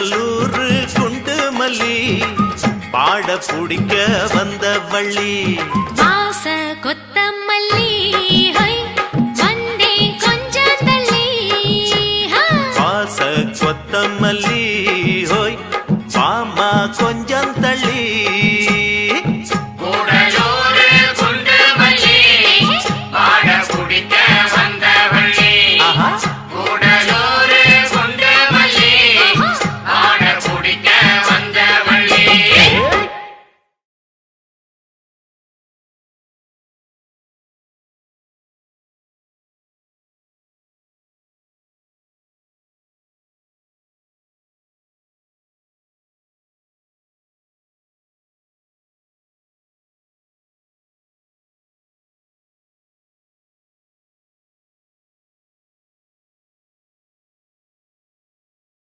கடலூர் குண்டு மல்லி பாட பிடிக்க வந்த வள்ளி. வாச கொத்தமல்லி ஹை கொஞ்சம் தள்ளி வாச கொத்தமல்லி ஹோய் மாமா கொஞ்சம்